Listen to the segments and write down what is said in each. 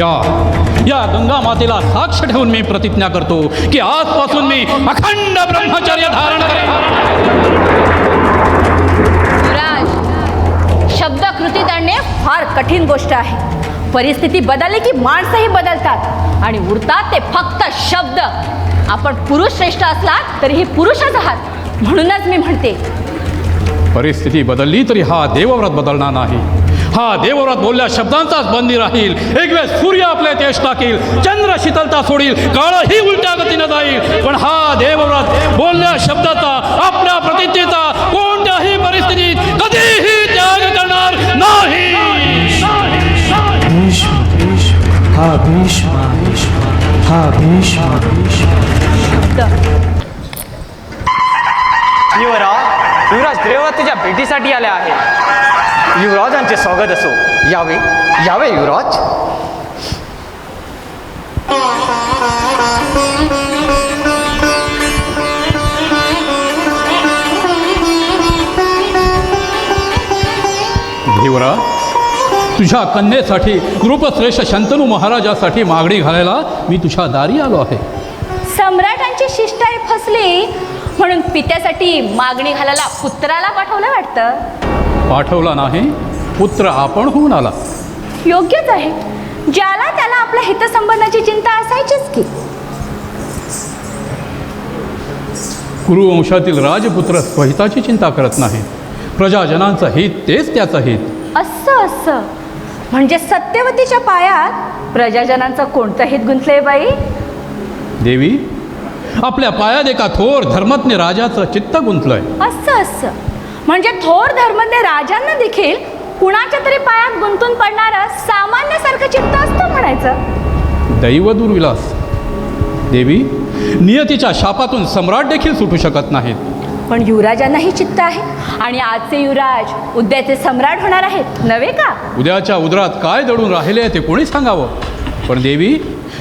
या. या गंगा मातेला साक्ष ठेवून मी प्रतिज्ञा करतो की आजपासून मी अखंड ब्रह्मचर्य धारण करेन. शब्द कृतीत आणणे फार कठीण गोष्ट आहे. परिस्थिती बदलली की माणसंही बदलतात आणि उरतात ते फक्त शब्द. आपण पुरुष श्रेष्ठ असलात तरीही पुरुषच आहात म्हणूनच मी म्हणते. परिस्थिती बदलली तरी हा देवव्रत बदलणार नाही. हा देवव्रत बोलल्या शब्दांचाच बंदी राहील. एक वेळ सूर्य आपले तेज टाकील. चंद्र शीतलता सोडील. काळही उलट्या गतीनं जाईल. पण हा देवव्रत बोलल्या शब्दाचा आपल्या प्रतिज्ञेचा कोणत्याही परिस्थितीत कधीही त्याग करणार नाही. हा भीष्म हा भीष्म युवराज युवराज देवरात्रीच्या भेटीसाठी आले आहे युवराजांचे स्वागत असो. यावे यावे युवराज. धीवरा तुझ्या कन्येसाठी नृपश्रेष्ठ शंतनू महाराजासाठी मागणी घालायला मी तुझ्या दारी आलो आहे. सम्राटांची शिष्टाई फसली म्हणून पित्यासाठी मागणी घालायला पुत्राला पाठवलं वाटतं. पाठवला नाही पुत्र आपण होऊन आला. योग्यच आहे. ज्याला त्याला आपल्या हितसंबंधाची चिंता असायचीच की. कुरुवंशातील राजपुत्र स्वहिताची चिंता करत नाही प्रजाजनांचं हित तेच त्याचं हित. असं असं. म्हणजे सत्यवतीच्या पायात प्रजाजनांचं कोणतं हित गुंतलंय बाई? देवी आपल्या पायात एका थोर धर्मज्ञ राजाचं चित्त गुंतलंय. असं असं. म्हणजे थोर धर्मज्ञ राजांना देखील कुणाच्या तरी पायात गुंतून पडणारं सामान्यासारखं चित्त असतं म्हणायचं. दैव दुर्विलास. देवी नियतीच्या शापातून सम्राट देखील सुटू शकत नाहीत. पण युवराजांनाही चित्त आहे. आणि आजचे युवराज उद्याचे सम्राट होणार आहेत. नव्हे का? उद्याच्या उदरात काय दडून राहिले ते कोणी सांगावं? पण देवी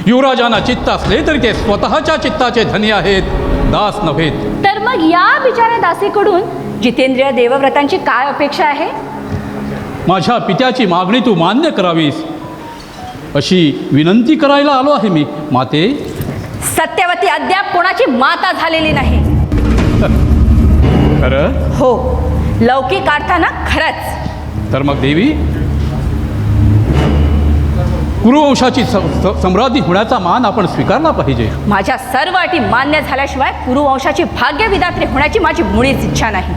युवराजांना चित्त असले तरी ते स्वतःच्या चित्ताचे धनी आहेत. दास नव्हेत तर मग या बिचाऱ्या दासीकडून जितेंद्रिय देवव्रतांची काय अपेक्षा आहे? माझ्या पित्याची मागणी तू मान्य करावीस. अशी विनंती करायला आलो आहे मी. माते? सत्यवती अद्याप कोणाची माता झालेली नाही. खरं? हो. लौकिक अर्थानं खरंच. तर मग देवी? कुरुवंशाची सम्राज्ञी होण्याचा मान आपण स्वीकारला पाहिजे. माझ्या सर्व अटी मान्य झाल्याशिवाय कुरुवंशाची भाग्यविदात्री होण्याची माझी मुळीच इच्छा नाही.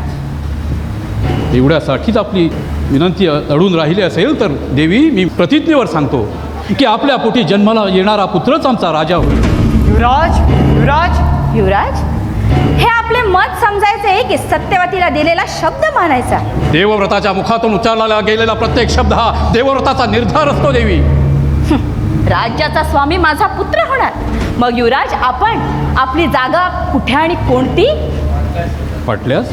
एवढ्यासाठीच आपली विनंती अडून राहिली असेल तर देवी मी प्रतिज्ञेवर सांगतो की आपल्या पोटी जन्माला येणारा पुत्रच आमचा राजा होईल. युवराज युवराज युवराज हे आपले मत समजायचे की सत्यवतीला दिलेला शब्द मानायचा देवव्रताच्या मुखातून उच्चारला गेलेला प्रत्येक शब्द हा देवव्रताचा निर्धार असतो देवी. राज्याचा स्वामी माझा पुत्र होणार. मग युवराज आपण आपली जागा कुठे आणि कोणती? पटल्यास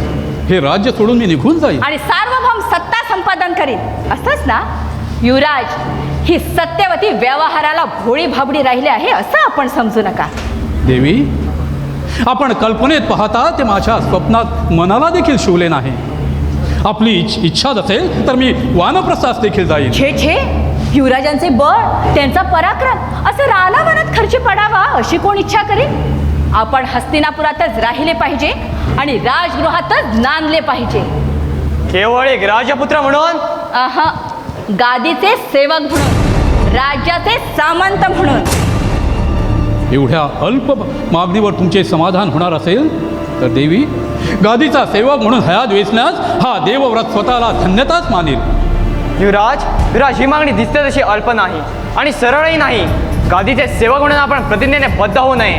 हे राज्य सोडून मी निघून जाईल आणि सार्वभौम सत्ता संपादन करीन. असंच ना? युवराज ही सत्यवती व्यवहाराला भोळी भाबडी राहिली आहे असं आपण समजू नका. देवी आपण कल्पनेत पाहता ते माझ्या स्वप्नात मनाला देखील शिवले नाही. आपली इच्छ असेल तर मी वानप्रस्थास देखील जाईल छे छे. युवराजांचे बळ त्यांचा पराक्रम असं रानावनात खर्ची पडावा अशी कोण इच्छा करेल? आपण हस्तिनापुरातच राहिले पाहिजे आणि राजगृहातच नांदले पाहिजे. केवळ एक राजपुत्र म्हणून? अहा गादीचे सेवक म्हणून राज्याचे सामंत म्हणून. एवढ्या अल्प मागणीवर तुमचे समाधान होणार असेल? तर देवी गादीचा सेवक म्हणून हयात वेचण्यास हा देवव्रत स्वतःला धन्यताच मानेल. युवराज युवराज ही मागणी दिसते तशी अल्प नाही आणि सरळही नाही. गादीचे सेवक म्हणून आपण प्रतिज्ञेने बद्ध होऊ नये.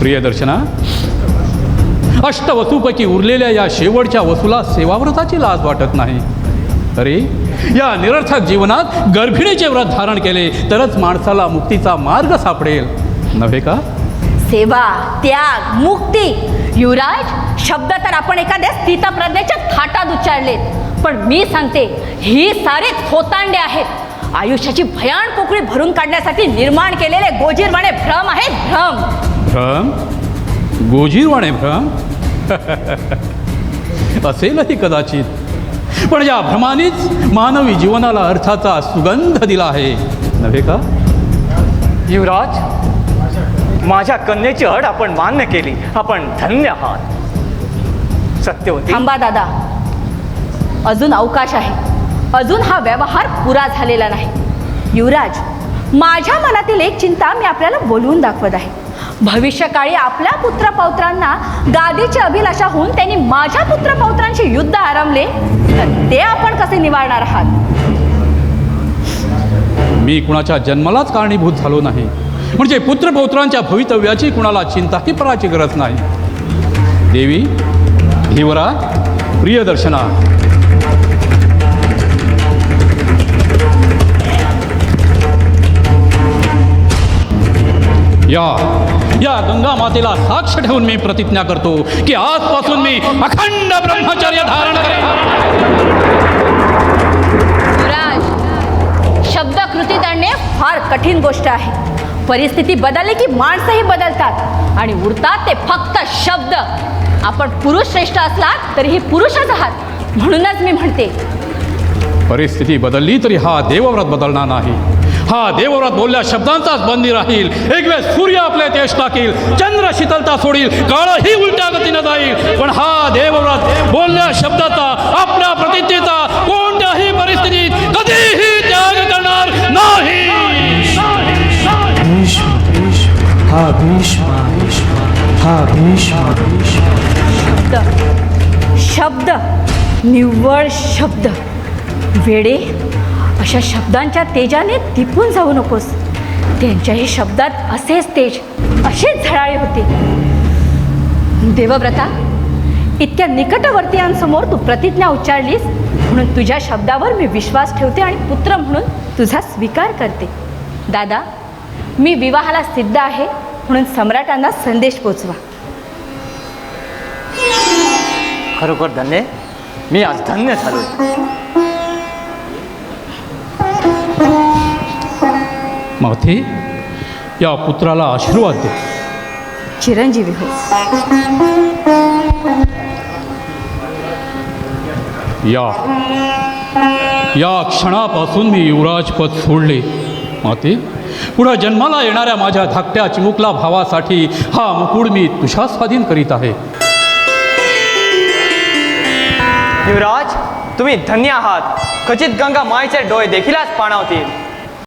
प्रियदर्शना अष्टवसूपैकी उरलेल्या या शेवटच्या वसूला सेवाव्रताची लाज वाटत नाही. अरे या निरर्थक जीवनात गर्भिणीचे व्रत धारण केले तरच माणसाला मुक्तीचा मार्ग सापडेल. नव्हे का? सेवा त्याग मुक्ती. युवराज शब्द तर आपण एखाद्या स्थितप्रज्ञेच्या थाटात उच्चारलेत. पण मी सांगते ही सारे खोतांडे आहेत. आयुष्याची भयान पोकळी भरून काढण्यासाठी निर्माण केलेले गोजीरवाणे भ्रम आहेत भ्रम. भ्रम? गोजीरवाणे भ्रम? असेलही कदाचित. पण या भ्रमानेच मानवी जीवनाला अर्थाचा सुगंध दिला आहे. नव्हे का? युवराज माझ्या कन्येची अड आपण मान्य केली. आपण धन्य आहात. सत्यवती थांबा दादा. अजून अवकाश आहे. अजून हा व्यवहार पुरा झालेला नाही. युवराज माझ्या मनातील एक चिंता मी आपल्याला बोलवून दाखवत आहे. भविष्यकाळी आपल्या पुत्रपौत्रांना गादीची अभिलाषा होऊन त्यांनी माझ्या पुत्रपौत्रांशी युद्ध आरंभले तर ते आपण कसे निवारणार आहात? मी कुणाच्या जन्मालाच कारणीभूत झालो नाही. म्हणजे पुत्रपौत्रांच्या भवितव्याची कुणाला चिंताही पराची गरज नाही. देवी धीवरा प्रियदर्शना या या गंगा मातेला साक्ष ठेवून मी प्रतिज्ञा करतो की आजपासून मी अखंड ब्रह्मचर्य धारण करेन. शब्द कृतीत आणणे फार कठीण गोष्ट आहे. परिस्थिती बदलली की माणसंही बदलतात आणि उरतात ते फक्त शब्द. आपण पुरुष श्रेष्ठ असलात तरीही पुरुषच आहात म्हणूनच मी म्हणते. परिस्थिती बदलली तरी हा देवव्रत बदलणार नाही. हा देवव्रत बोलल्या शब्दांचाच बंदी राहील. एक वेळ सूर्य आपले तेज टाकील. चंद्र शीतलता सोडील. काळही उलट्या गतीनं जाईल. पण हा देवव्रत बोलल्या शब्दाचा आपल्या प्रतिज्ञेचा कोणत्याही परिस्थितीत कधीही त्याग करणार नाही. भीष्म भीष्म हा भीष्म हा भीष्म. शब्द. शब्द. निव्वळ शब्द. वेडे अशा शब्दांच्या तेजाने दिपून जाऊ नकोस. त्यांच्याही शब्दात असेच तेज असेच झळाळे होते. देवव्रता इतक्या निकटवर्तीयांसमोर तू प्रतिज्ञा उच्चारलीस म्हणून तुझ्या शब्दावर मी विश्वास ठेवते आणि पुत्र म्हणून तुझा स्वीकार करते. दादा मी विवाहाला सिद्ध आहे म्हणून सम्राटांना संदेश पोचवा. खरोखर धन्य? मी आज धन्य झालो. माथे या पुत्राला आशीर्वाद दे. चिरंजीवी हो. या. या क्षणापासून मी युवराजपद सोडले. माते पुढं जन्माला येणाऱ्या माझ्या धाकट्या चिमुकला भावासाठी हा मुकुड मी तुझ्या स्वाधीन करीत आहे. युवराज तुम्ही धन्य आहात. खचित गंगा मायचे डोळे देखीलच पाणावतील.